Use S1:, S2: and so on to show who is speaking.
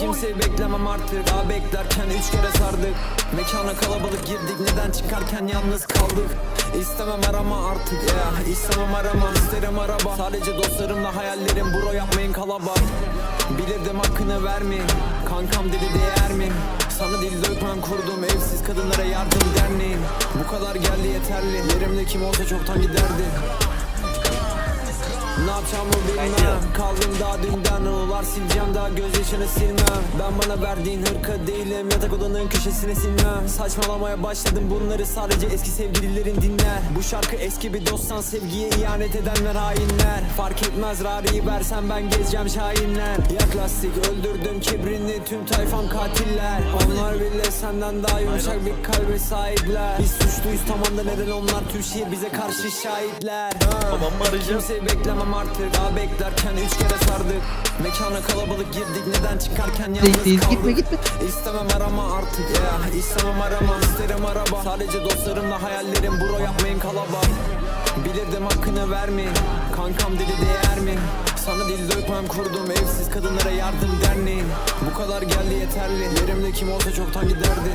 S1: Kimseyi beklemem artık. Daha beklerken üç kere sardık. Mekana kalabalık girdik. Neden çıkarken yalnız kaldık? İstemem arama artık. Ya İstemem arama. İsterim araba. Sadece dostlarımla hayallerim. Bro yapmayın kalaba Bilirdim hakkını vermeyin Kankam dedi değer mi? Sana dil dökmem kurdum. Evsiz kadınlara yardım derneğin Bu kadar geldi yeterli. Yerimde kim olsa çoktan giderdi ne yapacağımı bilmem. Kaldım daha dünden anılar sileceğim daha gözyaşını silmem. Ben bana verdiğin hırka değilim Yatak odanın köşesine silmem Saçmalamaya başladım bunları sadece eski sevgililerin dinler. Bu şarkı eski bir dostsan sevgiye ihanet edenler hainler. Fark etmez rariyi versen ben gezeceğim şahinler. Yak lastik öldürdüm kibrini tüm tayfam katiller. Onlar bile senden daha yumuşak bir kalbe sahipler. Biz suçluyuz tamam da neden onlar tüm şehir bize karşı şahitler?
S2: Tamam mı arayacağım?
S1: Kimseyi beklemem artık Daha beklerken üç kere sardık. Mekana kalabalık girdik Neden çıkarken yalnız
S3: değil.
S1: kaldık?
S3: Gitme, gitme.
S1: İstemem arama artık ya. İstemem arama isterim araba. Sadece dostlarımla hayallerim Bro yapmayın kalaba. Bilirdim hakkını vermeyin. Kankam dedi değer mi? Sana dil dökmem kurdum Evsiz kadınlara yardım derneğin. Bu kadar geldi yeterli. Yerimde kim olsa çoktan giderdi